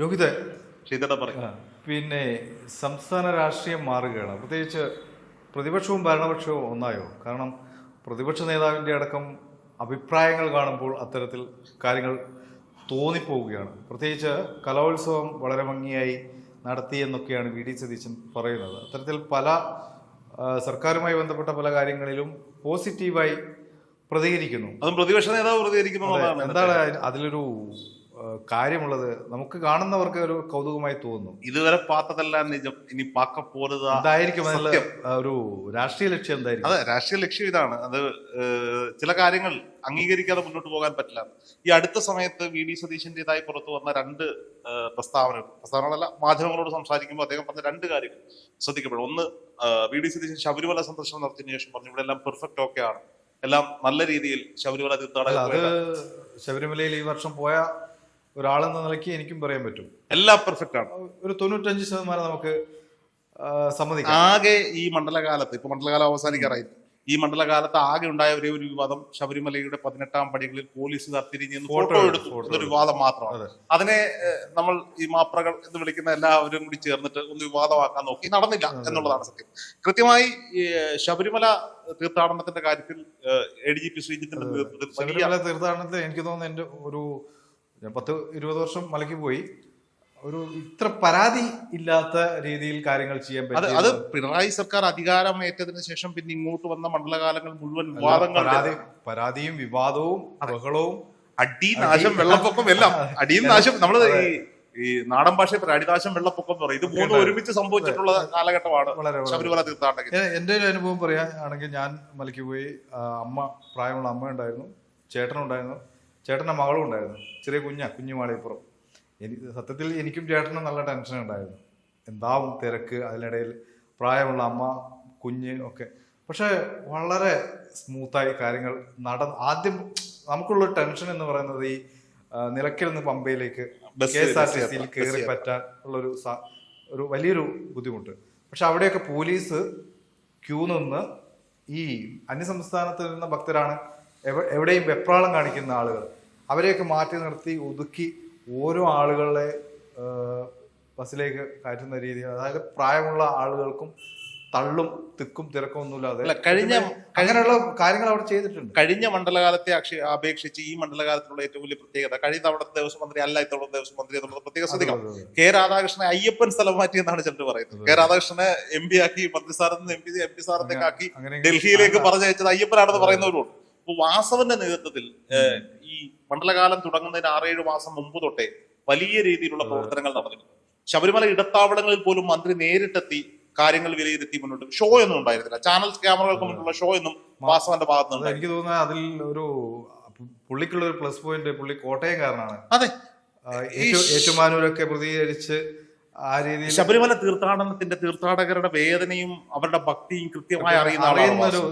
രോഹിത്. പിന്നെ സംസ്ഥാന രാഷ്ട്രീയം മാറുകയാണ്. പ്രത്യേകിച്ച് പ്രതിപക്ഷവും ഭരണപക്ഷവും ഒന്നായോ? കാരണം പ്രതിപക്ഷ നേതാവിന്റെ അടക്കം അഭിപ്രായങ്ങൾ കാണുമ്പോൾ അത്തരത്തിൽ കാര്യങ്ങൾ തോന്നിപ്പോവുകയാണ്. പ്രത്യേകിച്ച് കലോത്സവം വളരെ ഭംഗിയായി നടത്തി എന്നൊക്കെയാണ് വി ഡി സതീശൻ പറയുന്നത്. അത്തരത്തിൽ പല സർക്കാരുമായി ബന്ധപ്പെട്ട പല കാര്യങ്ങളിലും പോസിറ്റീവായി പ്രതികരിക്കുന്നു. അതും പ്രതിപക്ഷ നേതാവ് പ്രതികരിക്കുന്നു എന്താണ് അതിലൊരു കാര്യമുള്ളത് നമുക്ക് കാണുന്നവർക്ക് ഒരു കൗതുകമായി തോന്നുന്നു. ഇതുവരെ പാത്തതെല്ലാം നിജം ഇനി പാക്ക പോരുക. എന്തായിരിക്കും ഒരു രാഷ്ട്രീയ ലക്ഷ്യം എന്തായിരിക്കും? അതെ രാഷ്ട്രീയ ലക്ഷ്യം ഇതാണ്. അത് ചില കാര്യങ്ങൾ അംഗീകരിക്കാതെ മുന്നോട്ട് പോകാൻ പറ്റില്ല. ഈ അടുത്ത സമയത്ത് വി ഡി സതീശന്റേതായി പുറത്തു വന്ന രണ്ട് പ്രസ്താവന പ്രസ്താവനകൾ പ്രസ്താവനകളല്ല മാധ്യമങ്ങളോട് സംസാരിക്കുമ്പോൾ അദ്ദേഹം പറഞ്ഞ രണ്ട് കാര്യങ്ങൾ ശ്രദ്ധിക്കപ്പെടും. ഒന്ന് വി ഡി സതീശൻ ശബരിമല സന്ദർശനം നടത്തിയതിനു ശേഷം പറഞ്ഞു ഇവിടെ എല്ലാം പെർഫെക്റ്റ് ഓക്കെ ആണ് എല്ലാം നല്ല രീതിയിൽ ശബരിമല തീർത്ഥാടകർ ശബരിമലയിൽ ഈ വർഷം പോയ ഒരാളെന്ന നിലയ്ക്ക് എനിക്കും പറയാൻ പറ്റും. എല്ലാം പെർഫെക്റ്റ് ആണ്. ഒരു തൊണ്ണൂറ്റഞ്ച് ശതമാനം നമുക്ക് സമ്മതിക്കാം. ആകെ ഈ മണ്ഡലകാലത്ത് ഇപ്പൊ മണ്ഡലകാലം അവസാനിക്കാറായി. ഈ മണ്ഡലകാലത്ത് ആകെ ഉണ്ടായ ഒരേ ഒരു വിവാദം ശബരിമലയുടെ പതിനെട്ടാം പടികളിൽ പോലീസുകാർ തിരിഞ്ഞ് ഫോട്ടോ എടുത്തു, ഒരു വിവാദം മാത്രമാണ്. അതെ. അതിനെ നമ്മൾ ഈ മാപ്രകൾ എന്ന് വിളിക്കുന്ന എല്ലാവരും കൂടി ചേർന്നിട്ട് ഒന്ന് വിവാദമാക്കാൻ നോക്കി. നടന്നില്ല എന്നുള്ളതാണ് സത്യം. കൃത്യമായി ശബരിമല തീർത്ഥാടനത്തിന്റെ കാര്യത്തിൽ എ ഡി ജി പി ശ്രീജിത്തിന്റെ നേതൃത്വത്തിൽ തീർത്ഥാടനത്തിൽ എനിക്ക് തോന്നുന്നു എന്റെ ഒരു ഞാൻ പത്ത് ഇരുപത് വർഷം മലയ്ക്ക് പോയി. ഒരു ഇത്ര പരാതി ഇല്ലാത്ത രീതിയിൽ കാര്യങ്ങൾ ചെയ്യാൻ പറ്റും അത് പിണറായി സർക്കാർ അധികാരം ഏറ്റതിന് ശേഷം പിന്നെ ഇങ്ങോട്ട് വന്ന മണ്ഡലകാലങ്ങൾ മുഴുവൻ വിവാദങ്ങൾ പരാതി പരാതിയും വിവാദവും ബഹളവും അടി നാശം വെള്ളപ്പൊക്കം എല്ലാം. അടിയും നാശം. നമ്മൾ ഈ നാടൻ ഭാഷയിൽ പറയും അടിനാശം വെള്ളപ്പൊക്കം പറയും. ഇത് മൂന്നും ഒരുമിച്ച് സംഭവിച്ചിട്ടുള്ള കാലഘട്ടമാണ് ശബരിമല തീർത്ഥാടകൻ. എന്റെ ഒരു അനുഭവം പറയുകയാണെങ്കിൽ ഞാൻ മലയ്ക്ക് പോയി അമ്മ പ്രായമുള്ള അമ്മ ഉണ്ടായിരുന്നു ചേട്ടനുണ്ടായിരുന്നു. ചേട്ടന്റെ മകളും ഉണ്ടായിരുന്നു. ചെറിയ കുഞ്ഞാ കുഞ്ഞുമാളിപ്പുറം എനിക്ക് സത്യത്തിൽ എനിക്കും ചേട്ടനും നല്ല ടെൻഷൻ ഉണ്ടായിരുന്നു. എന്താവും തിരക്ക് അതിനിടയിൽ പ്രായമുള്ള അമ്മ കുഞ്ഞ് ഒക്കെ. പക്ഷേ വളരെ സ്മൂത്തായി കാര്യങ്ങൾ നട ആദ്യം നമുക്കുള്ള ടെൻഷൻ എന്ന് പറയുന്നത് ഈ നിലയ്ക്കൽ നിന്ന് പമ്പയിലേക്ക് കെ എസ് ആർ ടി സിയിൽ കയറി പറ്റാൻ ഉള്ളൊരു സ- ഒരു വലിയൊരു ബുദ്ധിമുട്ട്. പക്ഷെ അവിടെയൊക്കെ പോലീസ് ക്യൂ നിന്ന് ഈ അന്യസംസ്ഥാനത്ത് നിന്ന ഭക്തരാണ് എവിടെയും വെപ്രാളം കാണിക്കുന്ന ആളുകൾ. അവരെയൊക്കെ മാറ്റി നിർത്തി ഒതുക്കി ഓരോ ആളുകളെ ബസ്സിലേക്ക് കയറ്റുന്ന രീതിയിൽ അതായത് പ്രായമുള്ള ആളുകൾക്കും തള്ളും തിക്കും തിരക്കും ഒന്നുമില്ലാതെ അല്ല, കഴിഞ്ഞ- അങ്ങനെയുള്ള കാര്യങ്ങൾ അവിടെ ചെയ്തിട്ടുണ്ട്. കഴിഞ്ഞ മണ്ഡലകാലത്തെ അക്ഷ- അപേക്ഷിച്ച് ഈ മണ്ഡലകാലത്തിലുള്ള ഏറ്റവും വലിയ പ്രത്യേകത കഴിഞ്ഞ തവണത്തെ ദേവസ്വം മന്ത്രി അല്ല ഇത്തവണ ദേവസ്വം മന്ത്രി എന്നുള്ളത് പ്രത്യേക ശ്രദ്ധിക്കണം. കെ രാധാകൃഷ്ണനെ അയ്യപ്പൻ സ്ഥലം മാറ്റി എന്നാണ് ചിലർ പറയുന്നത്. കെ രാധാകൃഷ്ണനെ എം പി ആക്കി മന്ത്രിസ്ഥാനത്ത് നിന്ന് എം പി എം പി സ്ഥാനത്തേക്ക് ആക്കി ഡൽഹിയിലേക്ക് പറഞ്ഞയച്ചത് അയ്യപ്പനാണെന്ന് പറയുന്നവരുണ്ട്. വാസവന്റെ നേതൃത്വത്തിൽ ഈ മണ്ഡലകാലം തുടങ്ങുന്നതിന് ആറേഴ് മാസം മുമ്പ് തൊട്ടേ വലിയ രീതിയിലുള്ള പ്രവർത്തനങ്ങൾ നടന്നിട്ടുണ്ട് ശബരിമല ഇടത്താവളങ്ങളിൽ പോലും മന്ത്രി നേരിട്ടെത്തി കാര്യങ്ങൾ വിലയിരുത്തി മുന്നോട്ട്. ഷോ ഒന്നും ഉണ്ടായിരുന്നില്ല. ചാനൽ ക്യാമറകൾക്ക് മുന്നിലുള്ള ഷോ എന്നും വാസവന്റെ ഭാഗത്തുനിന്ന് നിന്ന് എനിക്ക് തോന്നുന്നത് അതിൽ ഒരു പുള്ളിക്കുള്ള ഒരു പ്ലസ് പോയിന്റ് പുള്ളി കോട്ടയംകാരനാണ് അതെ. ഏറ്റുമാനൂരൊക്കെ പ്രതികരിച്ച് ആ രീതിയിൽ ശബരിമല തീർത്ഥാടനത്തിന്റെ തീർത്ഥാടകരുടെ വേദനയും അവരുടെ ഭക്തിയും കൃത്യമായി അറിയുന്ന അറിയുന്ന ഒരു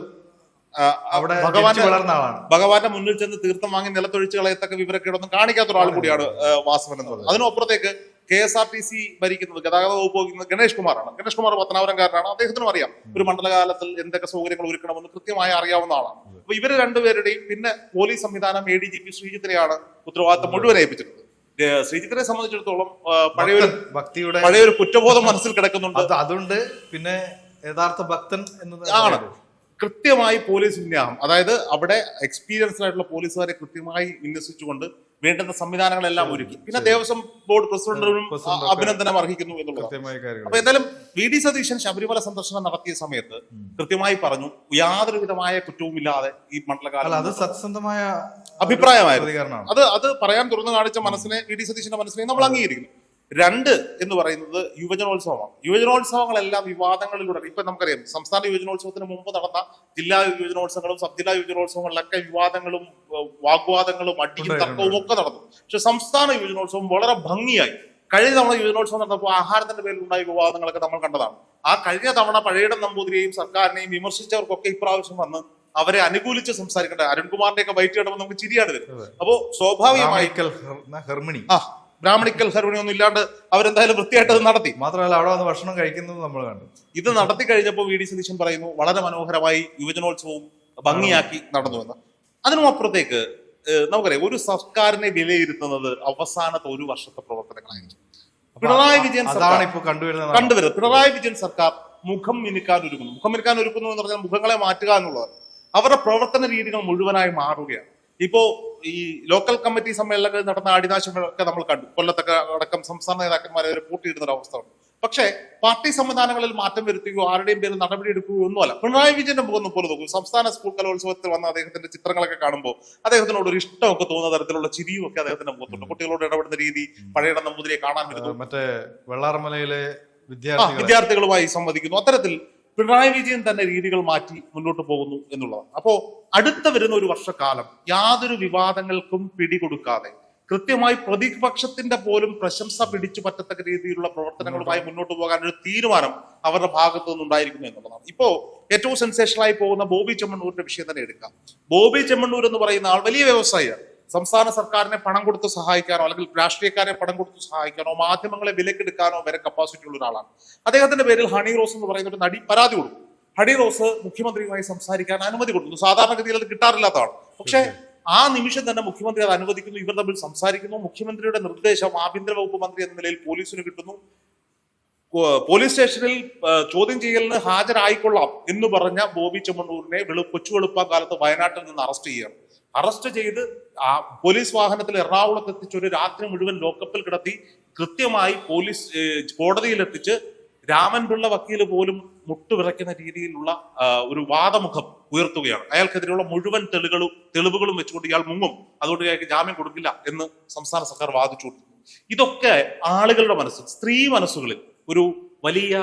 അവിടെ ഭഗവാന്റെ വളർന്ന ആളാണ്. ഭഗവാന്റെ മുന്നിൽ ചെന്ന് തീർത്ഥം വാങ്ങി നിലത്തൊഴിച്ച് കളയത്തക്ക വിവരക്കേടൊന്നും കാണിക്കാത്ത ഒരാൾ കൂടിയാണ് വാസവൻ എന്ന് പറയുന്നത് അതിനപ്പുറത്തേക്ക് K S R T C ഭരിക്കുന്നത് ഗതാഗത വകുപ്പ് വഹിക്കുന്നത് ഗണേഷ് കുമാറാണ്. ഗണേഷ് കുമാർ പത്തനാപുരംകാരനാണ്. അദ്ദേഹത്തിനും അറിയാം. ഒരു മണ്ഡലകാലത്തിൽ എന്തൊക്കെ സൗകര്യങ്ങൾ ഒരുക്കണമെന്ന് കൃത്യമായി അറിയാവുന്ന ആളാണ്. അപ്പൊ ഇവർ രണ്ടുപേരുടെയും പിന്നെ പോലീസ് സംവിധാനം എ ഡി ജി പി ശ്രീജിത്തിനെയാണ് ഉത്തരവാദിത്തം മുഴുവൻ ഏൽപ്പിച്ചിട്ടുള്ളത്. ഏ, ശ്രീജിത്തിനെ സംബന്ധിച്ചിടത്തോളം പഴയൊരു ഭക്തിയുടെ പഴയൊരു കുറ്റബോധം മനസ്സിൽ കിടക്കുന്നുണ്ട്. അതുകൊണ്ട് പിന്നെ യഥാർത്ഥ ഭക്തൻ എന്നത് ആണ്. കൃത്യമായി പോലീസ് വിന്യാസം. അതായത് അവിടെ എക്സ്പീരിയൻസ്ഡ് ആയിട്ടുള്ള പോലീസുകാരെ കൃത്യമായി വിന്യസിച്ചുകൊണ്ട് വേണ്ടുന്ന സംവിധാനങ്ങളെല്ലാം ഒരുക്കി. പിന്നെ ദേവസ്വം ബോർഡ് പ്രസിഡന്റിനും അഭിനന്ദനം അർഹിക്കുന്നു എന്നുള്ളത് അപ്പൊ എന്തായാലും വി ഡി സതീശൻ ശബരിമല സന്ദർശനം നടത്തിയ സമയത്ത് കൃത്യമായി പറഞ്ഞു യാതൊരു വിധമായ കുറ്റവും ഇല്ലാതെ ഈ മണ്ഡലകാലം അത് സത്യസന്ധമായ അഭിപ്രായമായിരുന്നു. അത് അത് പറയാൻ തുറന്നു കാണിച്ച മനസ്സിനെ വി ഡി സതീശന്റെ മനസ്സിനെ നമ്മൾ അംഗീകരിക്കുന്നു. രണ്ട് എന്ന് പറയുന്നത് യുവജനോത്സവമാണ്. യുവജനോത്സവങ്ങളെല്ലാം വിവാദങ്ങളിലൂടെ ഇപ്പൊ നമുക്കറിയാം സംസ്ഥാന യുവജനോത്സവത്തിന് മുമ്പ് നടന്ന ജില്ലാ യുവജനോത്സവങ്ങളും സബ് ജില്ലാ യുവജനോത്സവങ്ങളിലൊക്കെ വിവാദങ്ങളും വാഗ്വാദങ്ങളും അടിയും. തർക്കവും ഒക്കെ നടന്നു. പക്ഷെ സംസ്ഥാന യുവജനോത്സവം വളരെ ഭംഗിയായി. കഴിഞ്ഞ തവണ യുവജനോത്സവം നടന്നപ്പോൾ ആഹാരത്തിന്റെ പേരിൽ ഉണ്ടായ വിവാദങ്ങളൊക്കെ നമ്മൾ കണ്ടതാണ്. ആ കഴിഞ്ഞ തവണ പഴയടം നമ്പൂതിരിയെയും സർക്കാരിനെയും വിമർശിച്ചവർക്കൊക്കെ ഇപ്രാവശ്യം വന്ന് അവരെ അനുകൂലിച്ച് സംസാരിക്കേണ്ട അരുൺകുമാറിന്റെ ഒക്കെ വൈറ്റ് കിടമ്പോൾ നമുക്ക് ചിരിയാണ് വരുന്നത്. അപ്പോ സ്വാഭാവികമായി ഹെർമിണി. ആ ബ്രാഹ്മണിക്കൽ സെറമണി ഒന്നും ഇല്ലാണ്ട് അവരെന്തായാലും വൃത്തിയായിട്ട് അത് നടത്തി. മാത്രമല്ല അവിടെ വന്ന് ഭക്ഷണം കഴിക്കുന്നത് നമ്മൾ കണ്ടു. ഇത് നടത്തി കഴിഞ്ഞപ്പോൾ വി ഡി സതീശൻ പറയുന്നു വളരെ മനോഹരമായി യുവജനോത്സവവും ഭംഗിയാക്കി നടന്നു എന്ന്. അതിനും അപ്പുറത്തേക്ക് നമുക്കറിയാം ഒരു സർക്കാരിനെ വിലയിരുത്തുന്നത് അവസാനത്തെ ഒരു വർഷത്തെ പ്രവർത്തനങ്ങളായിരിക്കും പിണറായി വിജയൻ അതാണ് കണ്ടുവരുന്നത്. കണ്ടുവരുന്നത്. പിണറായി വിജയൻ സർക്കാർ മുഖം മിനുക്കാൻ ഒരുക്കുന്നു മുഖം മിനുക്കാൻ ഒരുക്കുന്നു എന്ന് പറഞ്ഞാൽ മുഖങ്ങളെ മാറ്റുക എന്നുള്ളത് അവരുടെ പ്രവർത്തന രീതികൾ മുഴുവനായി മാറുകയാണ്. ഇപ്പോ ഈ ലോക്കൽ കമ്മിറ്റി സമ്മേളനങ്ങളിൽ നടന്ന അടിനാശങ്ങളൊക്കെ നമ്മൾ കണ്ടു. കൊല്ലത്തൊക്കെ അടക്കം സംസ്ഥാന നേതാക്കന്മാരെ വരെ പൂട്ടിയിടുന്ന ഒരു അവസ്ഥ ഉണ്ട് പക്ഷേ പാർട്ടി സംവിധാനങ്ങളിൽ മാറ്റം വരുത്തുകയോ ആരുടെയും പേരിൽ നടപടി എടുക്കുകയോ ഒന്നുമല്ല. പിണറായി വിജയന്റെ മുഖം പോലെ നോക്കും. സംസ്ഥാന സ്കൂൾ കലോത്സവത്തിൽ വന്ന അദ്ദേഹത്തിന്റെ ചിത്രങ്ങളൊക്കെ കാണുമ്പോൾ അദ്ദേഹത്തിനോട് ഒരു ഇഷ്ടമൊക്കെ തോന്നുന്ന തരത്തിലുള്ള ചിരിയും ഒക്കെ അദ്ദേഹത്തിന്റെ മുഖത്തുണ്ട്. കുട്ടികളോട് ഇടപെടുന്ന രീതി പഴയ നമ്പൂതിരിയെ കാണാൻ വരുന്നു. മറ്റേ വെള്ളാർമലയിലെ വിദ്യാർത്ഥികളുമായി സംവദിക്കുന്നു. അത്തരത്തിൽ പിണറായി വിജയൻ തന്നെ രീതികൾ മാറ്റി മുന്നോട്ട് പോകുന്നു എന്നുള്ളതാണ്. അപ്പോ അടുത്ത വരുന്ന ഒരു വർഷക്കാലം യാതൊരു വിവാദങ്ങൾക്കും പിടികൊടുക്കാതെ കൃത്യമായി പ്രതിപക്ഷത്തിന്റെ പോലും പ്രശംസ പിടിച്ചു പറ്റത്തക്ക രീതിയിലുള്ള പ്രവർത്തനങ്ങളുമായി മുന്നോട്ട് പോകാൻ ഒരു തീരുമാനം അവരുടെ ഭാഗത്തു നിന്നുണ്ടായിരിക്കുന്നു എന്നുള്ളതാണ്. ഇപ്പോ ഏറ്റവും സെൻസേഷനായി പോകുന്ന ബോബി ചെമ്മണ്ണൂരിന്റെ വിഷയം തന്നെ എടുക്കാം. ബോബി ചെമ്മണ്ണൂർ എന്ന് പറയുന്ന ആൾ വലിയ വ്യവസായിയാണ്. സംസ്ഥാന സർക്കാരിനെ പണം കൊടുത്ത് സഹായിക്കാനോ അല്ലെങ്കിൽ രാഷ്ട്രീയക്കാരെ പണം കൊടുത്ത് സഹായിക്കാനോ മാധ്യമങ്ങളെ വിലക്കെടുക്കാനോ വരെ കപ്പാസിറ്റി ഉള്ള ഒരാളാണ്. അദ്ദേഹത്തിന്റെ പേരിൽ ഹണി റോസ് എന്ന് പറയുന്ന ഒരു നടി പരാതി കൊടുക്കും ഹണി റോസ് മുഖ്യമന്ത്രിയുമായി സംസാരിക്കാൻ അനുമതി കൊടുക്കുന്നു. സാധാരണഗതിയിൽ അത് കിട്ടാറില്ലാത്തതാണ്. പക്ഷേ ആ നിമിഷം തന്നെ മുഖ്യമന്ത്രി അത് അനുവദിക്കുന്നു ഇവർ തമ്മിൽ സംസാരിക്കുന്നു. മുഖ്യമന്ത്രിയുടെ നിർദ്ദേശം ആഭ്യന്തര വകുപ്പ് മന്ത്രി എന്ന നിലയിൽ പോലീസിന് കിട്ടുന്നു. പോലീസ് സ്റ്റേഷനിൽ ചോദ്യം ചെയ്യലിന് ഹാജരായിക്കൊള്ളാം എന്ന് പറഞ്ഞ ബോബി ചെമ്മണ്ണൂരിനെ വെളു കൊച്ചു വെളുപ്പാൻ കാലത്ത് വയനാട്ടിൽ നിന്ന് അറസ്റ്റ് ചെയ്യുകയാണ്. അറസ്റ്റ് ചെയ്ത് ആ പോലീസ് വാഹനത്തിൽ എറണാകുളത്ത് എത്തിച്ച് ഒരു രാത്രി മുഴുവൻ ലോക്കപ്പിൽ കിടത്തി കൃത്യമായി പോലീസ് കോടതിയിലെത്തിച്ച് രാമൻപിള്ള വക്കീൽ പോലും മുട്ടുവിറയ്ക്കുന്ന രീതിയിലുള്ള ഒരു വാദമുഖം ഉയർത്തുകയാണ്. അയാൾക്കെതിരെയുള്ള മുഴുവൻ തെളിവുകളും തെളിവുകളും വെച്ചുകൊണ്ട് ഇയാൾ മുങ്ങും. അതുകൊണ്ട് അയാൾക്ക് ജാമ്യം കൊടുക്കില്ല എന്ന് സംസ്ഥാന സർക്കാർ വാദിച്ചു ഇതൊക്കെ ആളുകളുടെ മനസ്സ് സ്ത്രീ മനസ്സുകളിൽ ഒരു വലിയ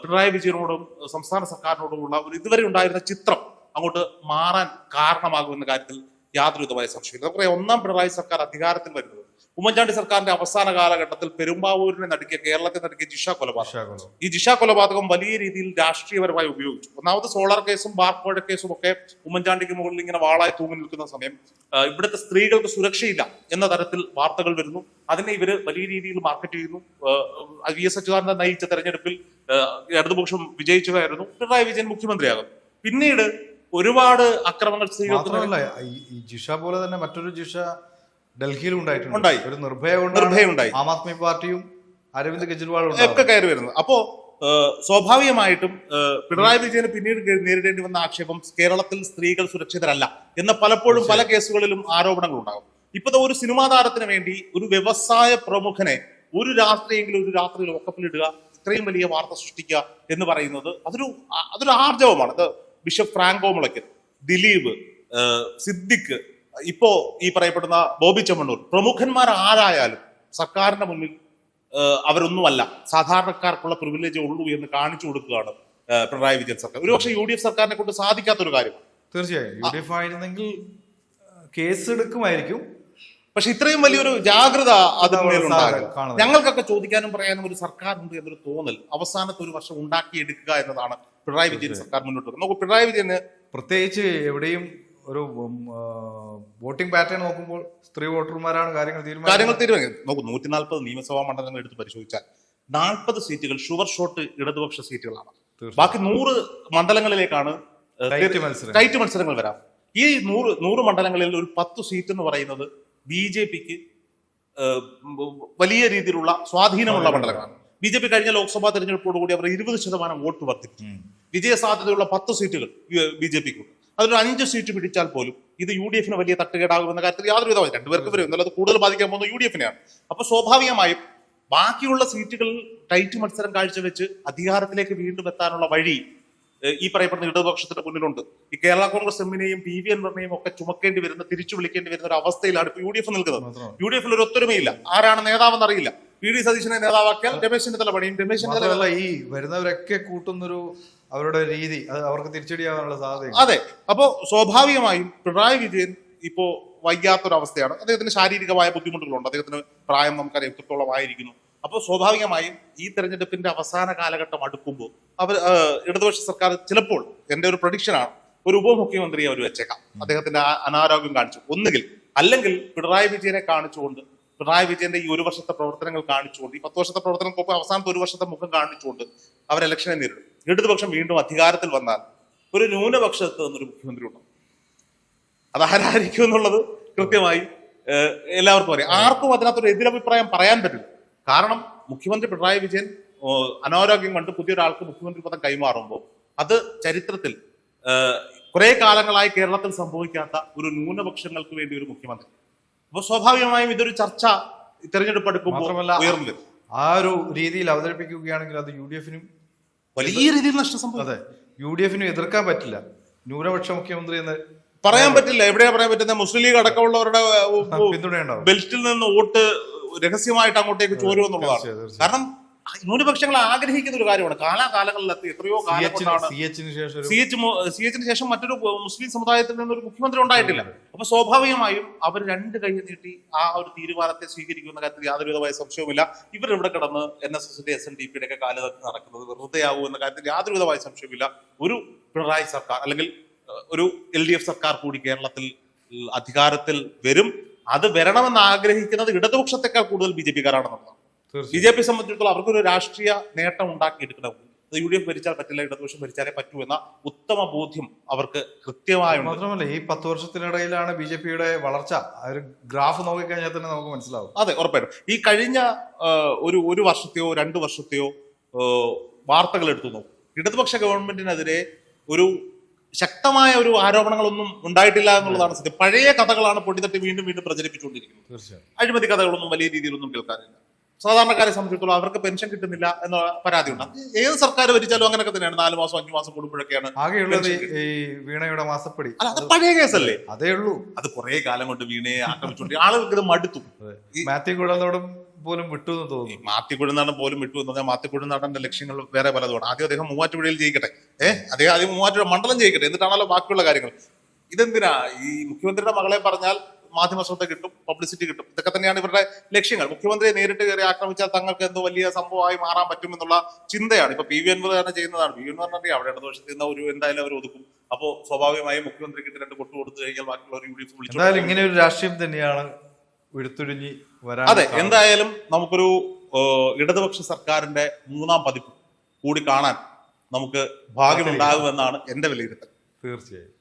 പിണറായി വിജയനോടും സംസ്ഥാന സർക്കാരിനോടുമുള്ള ഒരു ഇതുവരെ ഉണ്ടായിരുന്ന ചിത്രം അങ്ങോട്ട് മാറാൻ കാരണമാകുമെന്ന കാര്യത്തിൽ യാതൊരു വിധമായ സംശയമില്ല നമുക്കറിയാം ഒന്നാം പിണറായി സർക്കാർ അധികാരത്തിൽ വരുന്നത്. ഉമ്മൻചാണ്ടി സർക്കാരിന്റെ അവസാന കാലഘട്ടത്തിൽ പെരുമ്പാവൂരിനെ നടുക്കിയ കേരളത്തെ നടുക്കിയ ജിഷ കൊലപാതകം. ഈ ജിഷ കൊലപാതകം വലിയ രീതിയിൽ രാഷ്ട്രീയപരമായി ഉപയോഗിച്ചു. ഒന്നാമത് സോളാർ കേസും ബാർക്കോഴ കേസും ഒക്കെ ഉമ്മൻചാണ്ടിക്ക് മുകളിൽ ഇങ്ങനെ വാളായി തൂങ്ങി നിൽക്കുന്ന സമയം ഇവിടുത്തെ സ്ത്രീകൾക്ക് സുരക്ഷയില്ല എന്ന തരത്തിൽ വാർത്തകൾ വരുന്നു. അതിനെ ഇവർ വലിയ രീതിയിൽ മാർക്കറ്റ് ചെയ്യുന്നു. വി എസ് അച്യുതാനന്ദൻ നയിച്ച തെരഞ്ഞെടുപ്പിൽ ഇടതുപക്ഷം വിജയിച്ചതായിരുന്നു. പിണറായി വിജയൻ മുഖ്യമന്ത്രിയാകും. പിന്നീട് ഒരുപാട് അക്രമങ്ങൾ സ്ത്രീകൾക്ക് ഈ- ജിഷ പോലെ തന്നെ മറ്റൊരു ജിഷ ഡൽഹിയിൽ ഉണ്ടായിട്ടുണ്ട്. ഉണ്ടായി. ഒരു നിർഭയ നിർഭയുണ്ടായി ആം ആദ്മി പാർട്ടിയും അരവിന്ദ് കെജ്രിവാളും ഒക്കെ കയറി വരുന്നത് അപ്പോ സ്വാഭാവികമായിട്ടും പിണറായി വിജയന് പിന്നീട് നേരിടേണ്ടി വന്ന ആക്ഷേപം കേരളത്തിൽ സ്ത്രീകൾ സുരക്ഷിതരല്ല എന്ന പലപ്പോഴും പല കേസുകളിലും ആരോപണങ്ങൾ ഉണ്ടാകും ഇപ്പൊ ദാ ഒരു സിനിമാ താരത്തിന് വേണ്ടി ഒരു വ്യവസായ പ്രമുഖനെ ഒരു രാത്രിയെങ്കിലും ഒരു രാത്രിയിൽ ഒക്കപ്പിലിടുക ഇത്രയും വലിയ വാർത്ത സൃഷ്ടിക്കുക എന്ന് പറയുന്നത് അതൊരു അതൊരു ആർജവമാണ്. അത് ബിഷപ്പ് ഫ്രാങ്കോ മുളയ്ക്കൽ ദിലീപ് സിദ്ദിഖ് ഇപ്പോ ഈ പറയപ്പെടുന്ന ബോബി ചെമ്മണ്ണൂർ പ്രമുഖന്മാർ ആരായാലും സർക്കാരിന്റെ മുന്നിൽ അവരൊന്നുമല്ല. സാധാരണക്കാർക്കുള്ള പ്രിവിലേജ് ഉള്ളൂ എന്ന് കാണിച്ചു കൊടുക്കുകയാണ് പിണറായി വിജയൻ സർക്കാർ. ഒരുപക്ഷെ യു ഡി എഫ് സർക്കാരിനെ കൊണ്ട് സാധിക്കാത്ത ഒരു കാര്യമാണ്. തീർച്ചയായും. യു ഡി എഫ് ആയിരുന്നെങ്കിൽ കേസ് എടുക്കുമായിരിക്കും. പക്ഷെ ഇത്രയും വലിയൊരു ജാഗ്രത അതിന്മേലുണ്ടാകും. ഞങ്ങൾക്കൊക്കെ ചോദിക്കാനും പറയാനും ഒരു സർക്കാർ ഉണ്ട് എന്നൊരു തോന്നൽ. അവസാനത്തെ ഒരു വർഷം ഉണ്ടാക്കിയെടുക്കുക എന്നതാണ് പിണറായി വിജയൻ സർക്കാർ മുന്നോട്ട് വെക്കുന്നത് നോക്കൂ പിണറായി വിജയന് പ്രത്യേകിച്ച് എവിടെയും ഒരു വോട്ടിംഗ് പാറ്റേൺ നോക്കുമ്പോൾ സ്ത്രീ വോട്ടർമാരാണ് കാര്യങ്ങൾ കാര്യങ്ങൾ തീരുമാനിക്കുന്നത്. നോക്കൂ നൂറ്റി നാൽപ്പത് നിയമസഭാ മണ്ഡലങ്ങൾ എടുത്ത് പരിശോധിച്ചാൽ നാൽപ്പത് സീറ്റുകൾ ഷുവർ ഷോട്ട് ഇടതുപക്ഷ സീറ്റുകളാണ്. ബാക്കി നൂറ് മണ്ഡലങ്ങളിലേക്കാണ്. ടൈറ്റ് മത്സരങ്ങൾ വരാം. ഈ നൂറ് നൂറ് മണ്ഡലങ്ങളിൽ ഒരു പത്ത് സീറ്റ് എന്ന് പറയുന്നത് ബി ജെ പിക്ക് വലിയ രീതിയിലുള്ള സ്വാധീനമുള്ള മണ്ഡലങ്ങളാണ്. ബി ജെ പി കഴിഞ്ഞ ലോക്സഭാ തെരഞ്ഞെടുപ്പോടുകൂടി അവർ ഇരുപത് ശതമാനം വോട്ട് വർദ്ധിപ്പിച്ചു. വിജയ സാധ്യതയുള്ള പത്ത് സീറ്റുകൾ ബി ജെ പിക്ക് അതിലൊരു അഞ്ച് സീറ്റ് പിടിച്ചാൽ പോലും ഇത് യു ഡി എഫിന് വലിയ തട്ടുകേടാകുമെന്ന കാര്യത്തിൽ യാതൊരു വിധമായി രണ്ടുപേർക്ക് വരും. എന്നാലും അത് കൂടുതൽ ബാധിക്കാൻ പോകുന്നത് യു ഡി എഫിനെയാണ്. അപ്പൊ സ്വാഭാവികമായും ബാക്കിയുള്ള സീറ്റുകളിൽ ടൈറ്റ് മത്സരം കാഴ്ചവെച്ച് അധികാരത്തിലേക്ക് വീണ്ടും എത്താനുള്ള വഴി ഈ പറയപ്പെടുന്ന ഇടതുപക്ഷത്തിന്റെ മുന്നിലുണ്ട്. ഈ കേരള കോൺഗ്രസ് എമ്മിനെയും പി വി എൻവറിനെയും ഒക്കെ ചുമക്കേണ്ടി വരുന്ന തിരിച്ചു വിളിക്കേണ്ടി വരുന്ന ഒരു അവസ്ഥയിലാണ് ഇപ്പൊ യു ഡി എഫ് നിൽക്കുന്നത്. യു ഡി എഫിൽ ഒരു ഒത്തൊരുമയില്ല. ആരാണ് നേതാവെന്ന് അറിയില്ല. പി ഡി സതീശനെ നേതാവാക്കിയാൽ രമേശ് ചെന്നിത്തല പണിയും. രമേശ് ചെന്നിത്തല ഈ വരുന്നവരൊക്കെ കൂട്ടുന്നൊരു അവരുടെ രീതി അത് അവർക്ക് തിരിച്ചടിയാവാനുള്ള സാധ്യത അതെ. അപ്പോ സ്വാഭാവികമായും പിണറായി വിജയൻ ഇപ്പോ വയ്യാത്തൊരവസ്ഥയാണ്. അദ്ദേഹത്തിന് ശാരീരികമായ ബുദ്ധിമുട്ടുകളുണ്ട്. അദ്ദേഹത്തിന് പ്രായം നമുക്കറിയാം. എത്രത്തോളം ആയിരിക്കുന്നു അപ്പോൾ സ്വാഭാവികമായും ഈ തെരഞ്ഞെടുപ്പിന്റെ അവസാന കാലഘട്ടം അടുക്കുമ്പോൾ അവർ ഇടതുപക്ഷ സർക്കാർ ചിലപ്പോൾ എന്റെ ഒരു പ്രൊഡിക്ഷനാണ് ഒരു ഉപമുഖ്യമന്ത്രിയെ അവർ വെച്ചേക്കാം. അദ്ദേഹത്തിന്റെ അനാരോഗ്യം കാണിച്ചു. ഒന്നുകിൽ അല്ലെങ്കിൽ പിണറായി വിജയനെ കാണിച്ചുകൊണ്ട് പിണറായി വിജയന്റെ ഈ ഒരു വർഷത്തെ പ്രവർത്തനങ്ങൾ കാണിച്ചുകൊണ്ട് ഈ പത്ത് വർഷത്തെ പ്രവർത്തനങ്ങൾക്കൊപ്പം അവസാനത്തെ ഒരു വർഷത്തെ മുഖം കാണിച്ചുകൊണ്ട് അവർ ഇലക്ഷനെ നേരിടും. ഇടതുപക്ഷം വീണ്ടും അധികാരത്തിൽ വന്നാൽ ഒരു ന്യൂനപക്ഷത്ത് നിന്നൊരു മുഖ്യമന്ത്രി ഉണ്ടാവും അതാരായിരിക്കും എന്നുള്ളത് കൃത്യമായി എല്ലാവർക്കും അറിയാം. ആർക്കും അതിനകത്തൊരു എതിരഭിപ്രായം പറയാൻ പറ്റില്ല. കാരണം മുഖ്യമന്ത്രി പിണറായി വിജയൻ അനാരോഗ്യം കണ്ട് പുതിയൊരാൾക്ക് മുഖ്യമന്ത്രി പദം കൈമാറുമ്പോൾ അത് ചരിത്രത്തിൽ കുറെ കാലങ്ങളായി കേരളത്തിൽ സംഭവിക്കാത്ത ഒരു ന്യൂനപക്ഷങ്ങൾക്ക് വേണ്ടി ഒരു മുഖ്യമന്ത്രി. അപ്പോൾ സ്വാഭാവികമായും ഇതൊരു ചർച്ച തിരഞ്ഞെടുപ്പ് എടുക്കുമ്പോൾ ഉയർന്നു ആ ഒരു രീതിയിൽ അവതരിപ്പിക്കുകയാണെങ്കിൽ അത് യു ഡി എഫിനും വലിയ രീതിയിൽ നഷ്ടം സംഭവിക്കും. അതെ യു ഡി എഫിനും എതിർക്കാൻ പറ്റില്ല. ന്യൂനപക്ഷ മുഖ്യമന്ത്രി എന്ന് പറയാൻ പറ്റില്ല. എവിടെയാ പറയാൻ പറ്റുന്ന മുസ്ലിം ലീഗ് അടക്കമുള്ളവരുടെ ബെൽറ്റിൽ നിന്ന് വോട്ട് രഹസ്യമായിട്ട് അങ്ങോട്ടേക്ക് ചോരുമെന്നുള്ളതാണ്. കാരണം ന്യൂനപക്ഷങ്ങൾ ആഗ്രഹിക്കുന്ന ഒരു കാര്യമാണ്. കാലാകാലങ്ങളിൽ എത്രയോ സി എച്ച് സി എച്ചിന് ശേഷം മറ്റൊരു മുസ്ലിം സമുദായത്തിൽ നിന്നൊരു മുഖ്യമന്ത്രി ഉണ്ടായിട്ടില്ല. അപ്പൊ സ്വാഭാവികമായും അവർ രണ്ട് കൈ നീട്ടി ആ ഒരു തീരുമാനത്തെ സ്വീകരിക്കുന്ന കാര്യത്തിൽ യാതൊരുവിധമായ സംശയവുമില്ല. ഇവർ ഇവിടെ കിടന്ന് എൻ എസ് എസിന്റെ എസ് എൻ ഡി പിയുടെ ഒക്കെ കാലത്ത് നടക്കുന്നത് വെറുതെ ആവൂ എന്ന കാര്യത്തിൽ യാതൊരുവിധമായ സംശയവുമില്ല. ഒരു പിണറായി സർക്കാർ അല്ലെങ്കിൽ ഒരു എൽ ഡി എഫ് സർക്കാർ കൂടി കേരളത്തിൽ അധികാരത്തിൽ വരും. അത് വരണമെന്ന് ആഗ്രഹിക്കുന്നത് ഇടതുപക്ഷത്തെക്കാൾ കൂടുതൽ ബി ജെ പിക്കാരാണെന്നുള്ളതാണ്. ബി ജെ പി സംബന്ധിച്ചിടത്തോളം അവർക്കൊരു രാഷ്ട്രീയ നേട്ടം ഉണ്ടാക്കിയെടുക്കണം. അത് യു ഡി എഫ് ഭരിച്ചാൽ പറ്റില്ല ഇടതുപക്ഷം ഭരിച്ചാലേ പറ്റൂ എന്ന ഉത്തമ ബോധ്യം അവർക്ക് കൃത്യമായി മാത്രമല്ല ഈ പത്ത് വർഷത്തിനിടയിലാണ് ബി ജെ പിയുടെ വളർച്ച. ആ ഒരു ഗ്രാഫ് നോക്കിക്കഴിഞ്ഞാൽ തന്നെ നമുക്ക് മനസ്സിലാവും. അതെ ഉറപ്പായിട്ടും. ഈ കഴിഞ്ഞ ഒരു ഒരു വർഷത്തെയോ രണ്ട് വർഷത്തെയോ വാർത്തകൾ എടുത്തു നോക്കും. ഇടതുപക്ഷ ഗവൺമെന്റിനെതിരെ ഒരു ശക്തമായ ഒരു ആരോപണങ്ങളൊന്നും ഉണ്ടായിട്ടില്ല എന്നുള്ളതാണ് സത്യം. പഴയ കഥകളാണ് പൊടിതട്ടി വീണ്ടും വീണ്ടും പ്രചരിപ്പിച്ചുകൊണ്ടിരിക്കുന്നത്. അഴിമതി കഥകളൊന്നും വലിയ രീതിയിലൊന്നും കേൾക്കാറില്ല. സാധാരണക്കാരെ സംബന്ധിച്ചിടത്തോളം അവർക്ക് പെൻഷൻ കിട്ടുന്നില്ല എന്ന പരാതിയുണ്ട്. അത് ഏത് സർക്കാർ ഭരിച്ചാലും അങ്ങനെയൊക്കെ തന്നെയാണ്. നാല് മാസം അഞ്ചു മാസം കൂടുമ്പോഴൊക്കെയാണ് ആകെയുള്ളത് ഈ- വീണയുടെ മാസപ്പടി. അല്ല അത് പഴയ കേസല്ലേ? അതേ ഉള്ളൂ. അത് കുറെ കാലം കൊണ്ട് വീണയെ ആക്രമിച്ചുകൊണ്ട് ആളുകൾക്ക് ഇത് മടുത്തു. മാത്യു കുഴലോടും പോലും വിട്ടു എന്ന് തോന്നുന്നു മാത്തിക്കുഴുനാടൻ പോലും വിട്ടു എന്ന് പറഞ്ഞാൽ മാത്തിക്കുഴുനാടന്റെ ലക്ഷ്യങ്ങൾ വേറെ പലതുമാണ്. ആദ്യം അദ്ദേഹം മൂവാറ്റുപുഴയിൽ ജയിക്കട്ടെ. ഏഹ് അദ്ദേഹം ആദ്യം മൂവാറ്റുപുഴ മണ്ഡലം ജയിക്കട്ടെ. എന്നിട്ടാണല്ലോ ബാക്കിയുള്ള കാര്യങ്ങൾ. ഇതെന്തിനാ? ഈ മുഖ്യമന്ത്രിയുടെ മകളെ പറഞ്ഞാൽ മാധ്യമ ശ്രദ്ധ കിട്ടും പബ്ലിസിറ്റി കിട്ടും. ഇതൊക്കെ തന്നെയാണ് ഇവരുടെ ലക്ഷ്യങ്ങൾ. മുഖ്യമന്ത്രിയെ നേരിട്ട് കയറി ആക്രമിച്ചാൽ തങ്ങൾക്ക് എന്തോ വലിയ സംഭവമായി മാറാൻ പറ്റും എന്നുള്ള ചിന്തയാണ്. ഇപ്പൊ പി വി അൻവർ തന്നെ ചെയ്യുന്നതാണ്. പി വി അൻവർ പറഞ്ഞാൽ അവിടെ ഇടതുപക്ഷത്തിൽ നിന്ന് ഒരു എന്തായാലും അവർ ഒതുക്കും. അപ്പോ സ്വാഭാവികമായും മുഖ്യമന്ത്രിക്ക് രണ്ട് കൊട്ടു കൊടുത്തു കഴിഞ്ഞാൽ ബാക്കിയുള്ളവർ യു ഡി എഫ് വിളിച്ചു ഇങ്ങനെ ഒരു രാഷ്ട്രീയം തന്നെയാണ് ഉരുത്തിരിഞ്ഞ് വരാൻ അതെ എന്തായാലും നമുക്കൊരു ഇടതുപക്ഷ സർക്കാരിന്റെ മൂന്നാം പതിപ്പ് കൂടി കാണാൻ നമുക്ക് ഭാഗ്യമുണ്ടാകുമെന്നാണ് എന്റെ വിലയിരുത്തൽ. തീർച്ചയായും.